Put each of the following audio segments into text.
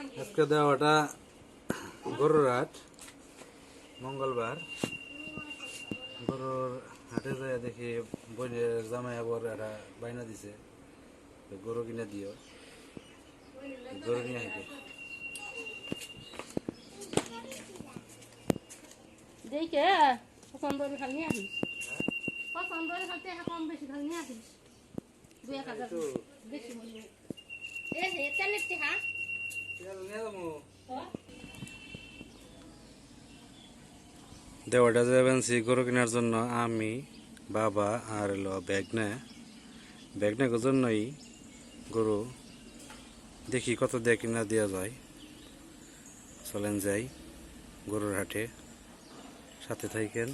আজকে দেওয়াটা গরুর হাট মঙ্গলবার। গরুর হাটে যায় দেখি বইনের জামাই আবার একটা বাইনা দিছে গরু কিনে দিও। গরু নিয়ে আসবে দেখে পছন্দ খালি নিয়ে আসিস পছন্দ খালি কম বেশি খালি নিয়ে আসিস দুই এক হাজার বেশি বলব এ হে তেলের টাকা দেওয়াটা যাবেন সেই গরু কেনার জন্য আমি, বাবা আর এলো ব্যাগনে ব্যাগনের জন্যই গরু দেখি কত দিয়ে কিনা দেওয়া যায়। চলেন যাই গরুর হাটে। সাথে থাকেন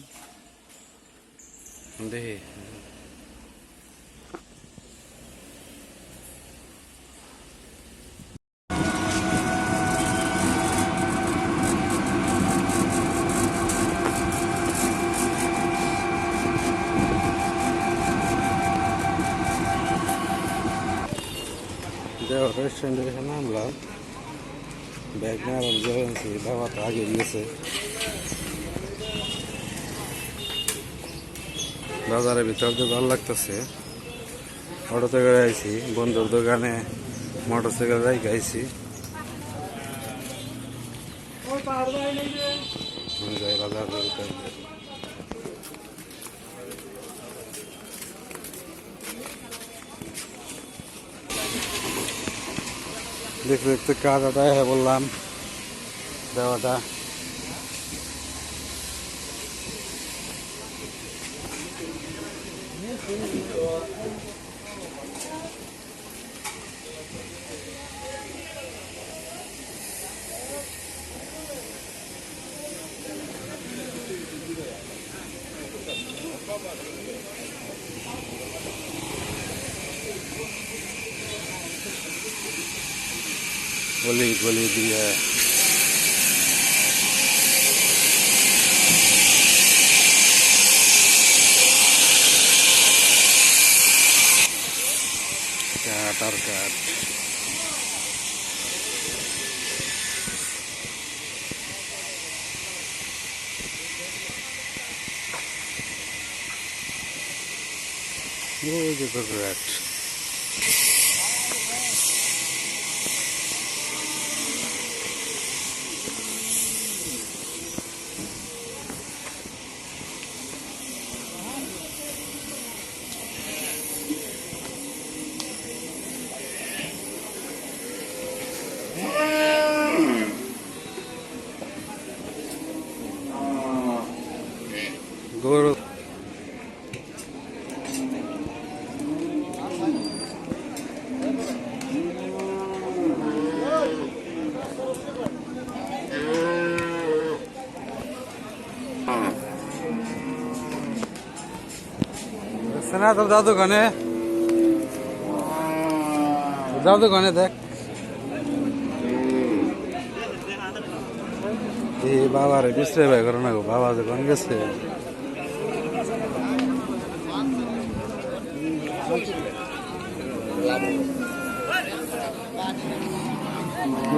দেখি। দেওয়া রেস্টুরেন্টে এসে নামলাম। ব্যাগ নিয়ে যাবেন বাবা তো আগে গিয়েছে। বাজারের ভিতর তো ভালো লাগতেছে। অটোতে করে আইছি, বন্ধুর দোকানে মোটর সাইকেল রাইকে আইছি আমি যাই বাজার করতে। দেখতে দেখতে কাটাটা হ্যাঁ বললাম দেওয়াটা। গলি গলি দিয়ে কাঠ আর কাঠ ওই যে কাঠ গরু না, তোর দাদু ঘনে দাদু ঘনে দেখ। এই বাবার বিশ্রে ভাই করো না গো, বাবা যখন গেছে।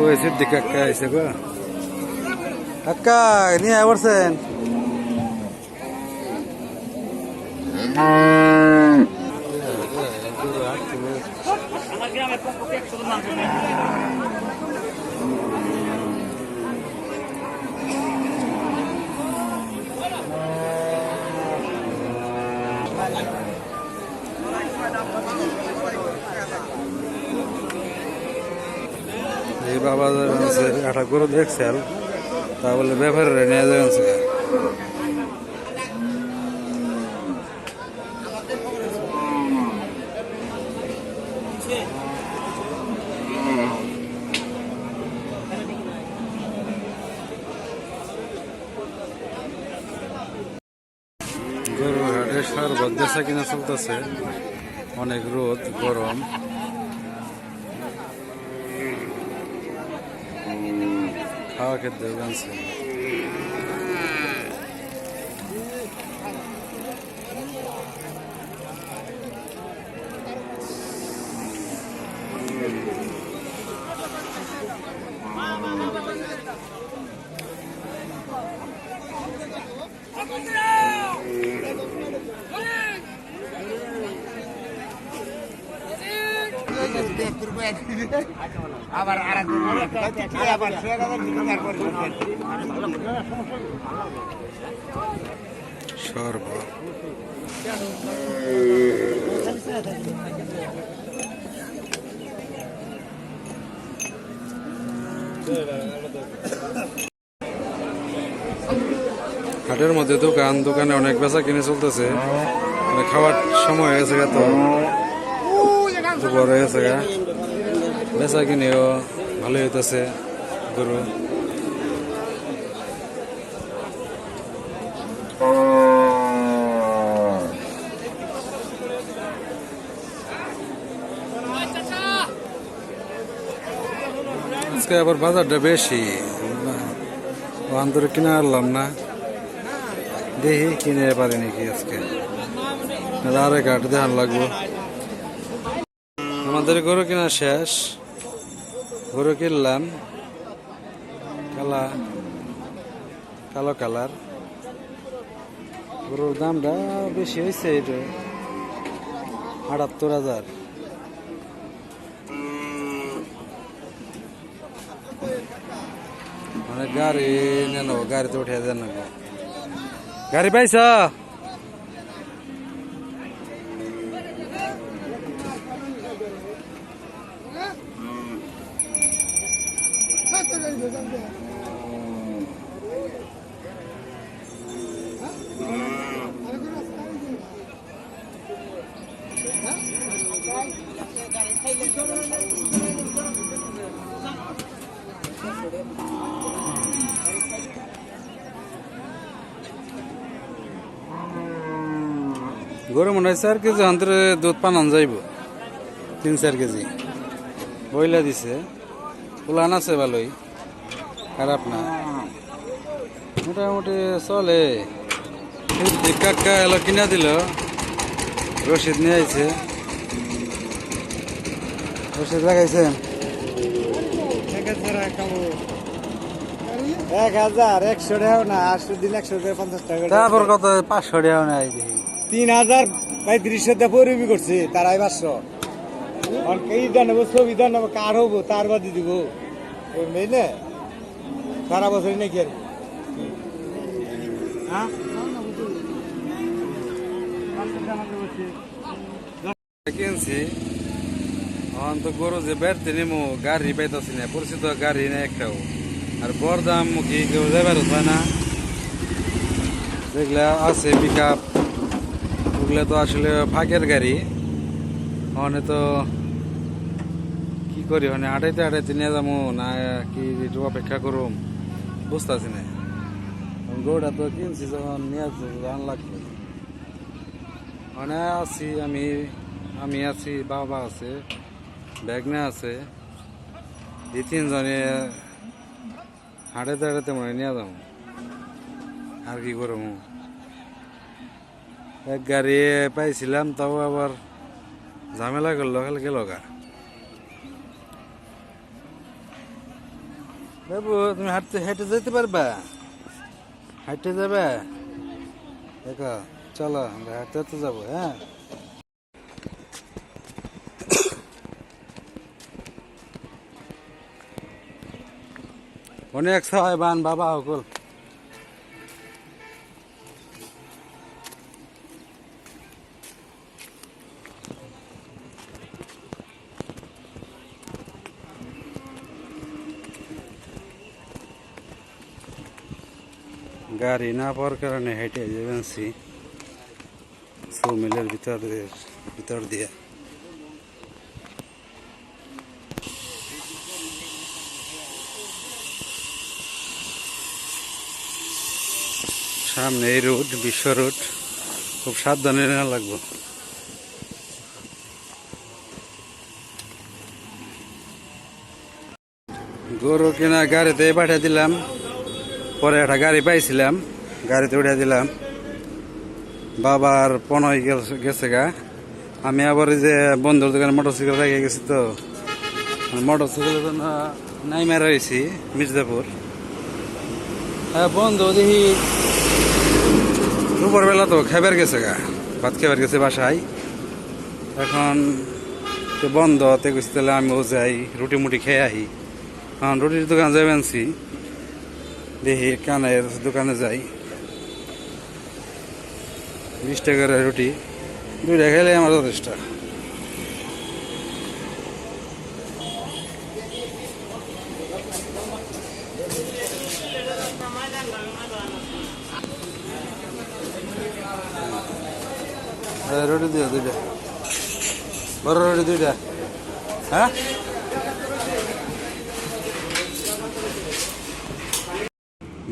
ওই সিদ্দিক কাকা আইসে গো। কাকা, নিয়ে এই বাবা একটা গরু দেখছেন তা বলে ব্যাপারে নিয়ে যাবেন সে গরু হাটে শরবত বেচা কিনা চলতেছে। অনেক রোদ গরম। খাওয়া খেতে তিয়াত্তর করে দিবে। আবার আর তারপরে সর্ব। হাটের মধ্যে দোকান দোকানে অনেক বেচা কিনে চলতেছে। মানে খাওয়ার সময় হয়েছে গা তো। দুপুর হয়ে গেছে গা। বেচা কিনেও, ভালোই হইতেছে, গরু। আজকে আবার বাজারটা বেশি। ওখান থেকে কিনে আনলাম না। দেখি কিনে পারি নাকি আজকে। আরেক হাট দেখান লাগবো। আমাদের গরু কিনা শেষ। গরু কিনলাম কালা কালো কালার। গরুর দামটা বেশি হয়েছে এটা। আটাত্তর হাজার। মানে গাড়ি নেন, গাড়িতে উঠে দেন গাড়ি পাইছ? গরু মনে হয় চার কেজি অন্তরে দুধ পানান যাইব। তিন, চার কেজি। বইলা দিছে। উলান আছে ভালোই। খারাপ না। মোটামুটি চলে। কাকা এলো কিনা দিল। রসিদ নিয়ে আইছে। রসিদ লাগাইছেন। এক হাজার একশো টাকা না আটশো দিন একশো টাকা পঞ্চাশ টাকা তারপর কত পাঁচশো টাকা নেয় দেখি তিন হাজার পঁয়ত্রিশশো দিয়ে পরিবি করছে তারাই পাঁচশো। এই নেব ছবি নেব কার হব তার বাদি দিব। বুঝলি না? সারা বছরই নাকি আর হ্যাঁ? কিনছি। এখন তো গরু যে বেড়তে নিমু, গাড়ি পাইতেছি না, পরিচিত গাড়ি না একটাও। আর বর দাম কি কেউ যাবার হয় না। যেগুলা আছে পিক আপ ওগুলো তো আসলে ফাঁকের গাড়ি। ওখানে তো কি করি মানে হাঁটাইতে হাঁটাইতে নিয়ে যাব না কি একটু অপেক্ষা করুম, বুঝতেছি না। গরুটা তো কিনছি, যখন নিয়ে যান লাগবে। মানে আছি আমি আমি আছি, বাবা আছে। ব্যাগনা আছে। এই তিনজনে হাঁটাতে হাঁটাতে মনে নিয়ে যাব। আর কি করব? এক গাড়ি পাইছিলাম, তাও আবার ঝামেলা করল, কাল গেল গা। বাবু, তুমি হাঁটতে, হেঁটে যেতে পারবা? হাঁটতে যাবে? দেখো, চলো, আমরা হাঁটতে হাঁটতে যাব হ্যাঁ? অনেক সহায় বান বাবা সকল। গাড়ি না পাওয়ার কারণে হেঁটে যাবেনছি মিলের ভিতর ভিতর দিয়ে। সামনে এই রোড, বিশ্ব রোড। খুব সাবধানে নেওয়া লাগবে। গরু কিনা গাড়িতে পাঠিয়ে দিলাম। পরে একটা গাড়ি পাইছিলাম, গাড়িতে উঠে দিলাম। বাবার পনয় গেছে- গা। আমি আবার যে বন্ধুর দোকানে মোটরসাইকেল রেখে গেছি তো। মোটরসাইকেলের জন্য নাইমা রয়েছি, মির্জাপুর। হ্যাঁ বন্ধু, দেখি দুপুরবেলা তো খেবার গেছে গা, ভাত খেবার গেছে বাসায়। এখন তো বন্ধ, তে কইছি তাহলে আমিও যাই, রুটি মুটি খেয়ে আহি। এখন রুটির দোকান যাই আনছি, দেখি কানের দোকানে যাই। বিশ টাকার রুটি, দুইটা খেলে আমার যথেষ্ট। রুটি দিও দুইটা বড় রুটি দুইটা হ্যাঁ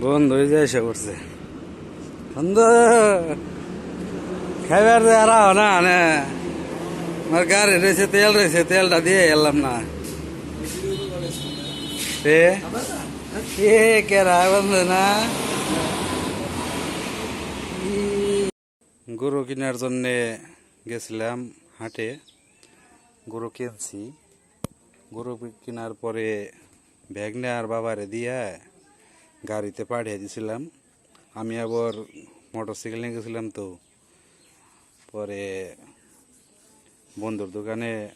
বন্ধু হয়ে যায় এসে করছে বন্ধু খাইবার যে আর না না আমার গাড়ি রয়েছে তেল রয়েছে তেলটা দিয়ে এলাম না এ কেরা বন্ধু না গরু কেনার জন্যে গেছিলাম হাটে। গরু কিনছি। গরু কেনার পরে ব্যাগ নেওয়ার বাবারে দিয়ে গাড়িতে পাঠিয়ে দিয়েছিলাম আমি আবার মোটর সাইকেল নিয়ে গেছিলাম তো। পরে বন্ধুর দোকানে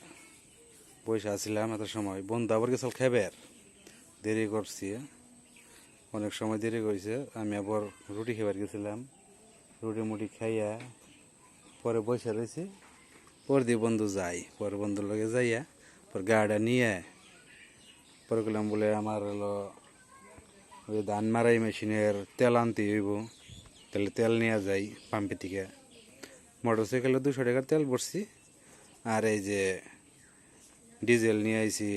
বসে আছিলাম এত সময়। বন্ধু আবার গেছিল খেবের। দেরি করছি। অনেক সময় দেরি করেছে। আমি আবার রুটি খেবার গেছিলাম। রুটি মুটি খাইয়া পরে বসে রয়েছি পর দিয়ে বন্ধু যাই পরে বন্ধুর লগে যাইয়া পর গাড়িটা নিয়ে পরে গেলাম বলে আমার হলো ওই ধান মারাই মেশিনের তেল আনতে হইব। তাহলে তেল নিয়ে যাই পাম্পে থেকে মোটর সাইকেলে দুশো টাকার তেল ভরছি। আর এই যে ডিজেল নিয়ে আইছি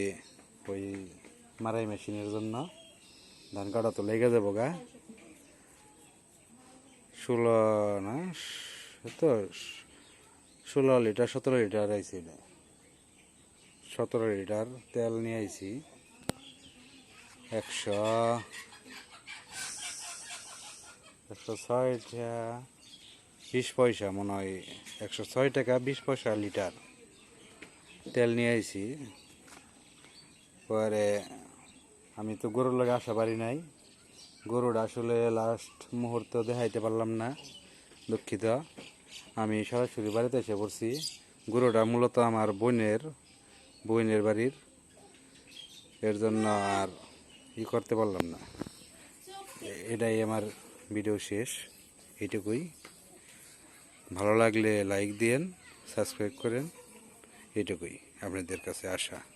ওই মারাই মেশিনের জন্য। ধান কাটা তো লেগে যাব গা। ষোলো না তো ষোলো লিটার, সতেরো লিটার আইছি এটা। সতেরো লিটার তেল নিয়ে আইছি। একশো একশো ছয়টা, বিশ পয়সা মনে হয়, একশো ছয় টাকা বিশ পয়সা লিটার তেল নিয়ে আইছি। পরে আমি তো গরুর লগে আসা পারি নাই। গরুটা আসলে লাস্ট মুহূর্তে দেখাইতে পারলাম না, দুঃখিত। আমি সরাসরি বাড়িতে এসে পড়ছি। গরুটা মূলত আমার বোনের বোনের বাড়ির। এর জন্য আর ই করতে পারলাম না। এটাই আমার ভিডিও শেষ এইটুকুই ভালো লাগলে লাইক দিয়েন সাবস্ক্রাইব করেন, এটুকুই। আপনাদের কাছে আশা।